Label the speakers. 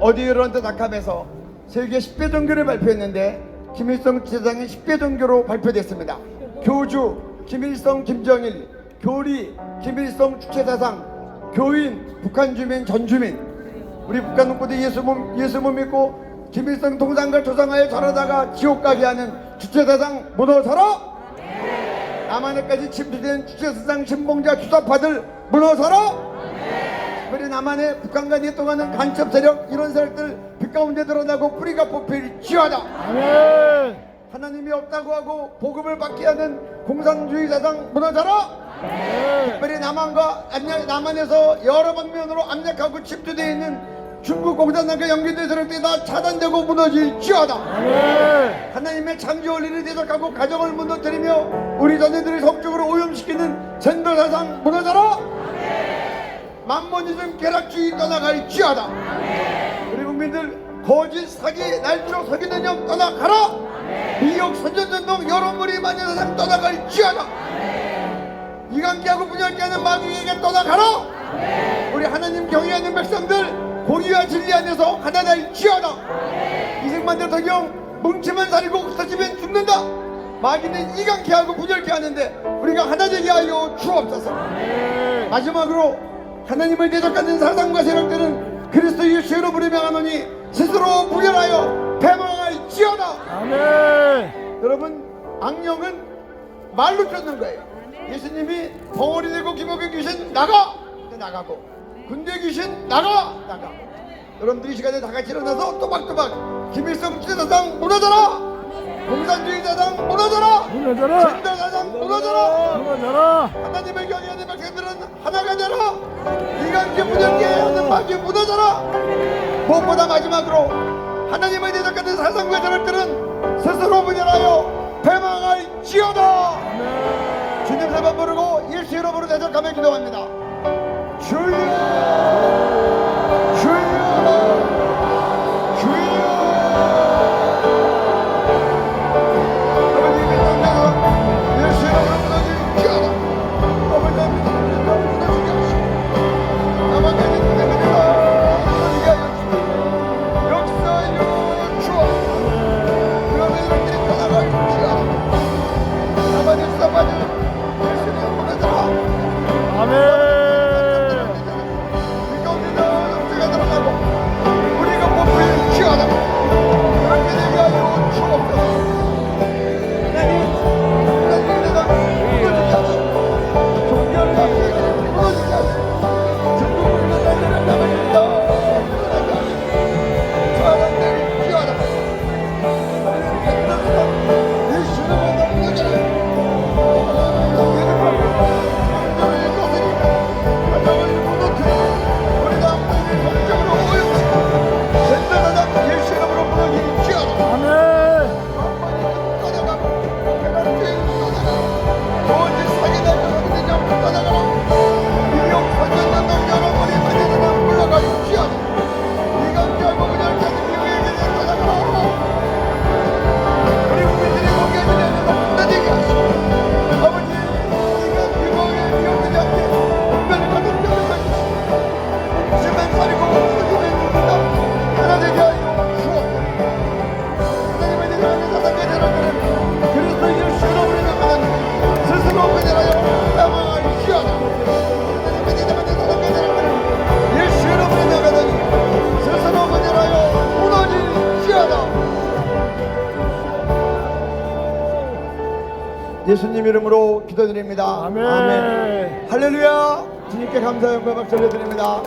Speaker 1: 어디런트 닷컴에서 세계 10대 종교를 발표했는데 김일성 주체장이 10대 종교로 발표됐습니다. 교주 김일성 김정일, 교리 김일성 주체사상, 교인 북한 주민 전 주민, 우리 북한 농부들 예수 못, 예수 못 믿고 김일성 동상과 조상하에 절하다가 지옥 가게 하는 주체사상 무너져라! 남한에까지 침투된 주체사상 신봉자 주사파들 무너져라! 특별히 남한에 북한과 내통하는 간첩 세력 이런 세력들 빛 가운데 드러나고 뿌리가 뽑힐 지하다.
Speaker 2: 아멘.
Speaker 1: 하나님이 없다고 하고 복음을 받게 하는 공산주의 사상 무너져라. 특별히 남한과 남한에서 여러 방면으로 압력하고 침투되어 있는 중국 공산당과 연계된 세력들이 다 차단되고 무너질 지하다.
Speaker 2: 아멘.
Speaker 1: 하나님의 창조 원리를 대적하고 가정을 무너뜨리며 우리 자녀들을 성적으로 오염시키는 젠더 사상 무너져라 만모니즘 쾌락주의 떠나갈 지하다. 우리 국민들 거짓 사기 날조 사기는 영 떠나가라. 미역 선전전동 여론몰이 마녀사상 떠나갈 지하다. 이간기하고 분열기하는 마귀에게 떠나가라. 우리 하나님 경외하는 백성들 공의와 진리 안에서 지하다. 이승만대 성경 뭉치면 살이고 흩어지면 죽는다. 마귀는 이간케 하고 분열케 하는데 우리가 하나 되게 하여 주옵소서. 마지막으로 하나님을 대적하는 사상과 세력들은 그리스도 예수로 부르명하노니 스스로 분열하여 패망할지어다
Speaker 2: 아멘.
Speaker 1: 여러분 악령은 말로 쫓는 거예요. 예수님이 벙어리 들고 기복의 귀신 나가! 나가고 군대 귀신 나가! 나가. 여러분들 이 시간에 다 같이 일어나서 또박또박 김일성 주대사상 무너져라! 공산주의 사상 무너져라!
Speaker 2: 무너져라.
Speaker 1: 진대 사상 무너져라!
Speaker 2: 무너져라.
Speaker 1: 하나님을 경외하는 백성들은 하나가 되라. 이간기 무전기 하는 마귀 무너져라. 무엇보다 마지막으로 하나님을 대적하는 사상과 세력들은 스스로 분열하여 패망할 지어다. 주님 세번 부르고 일시 이름으로 대적하 예수님 이름으로 기도드립니다.
Speaker 2: 아멘.
Speaker 1: 할렐루야. 주님께 감사 영광 박수 올려드립니다.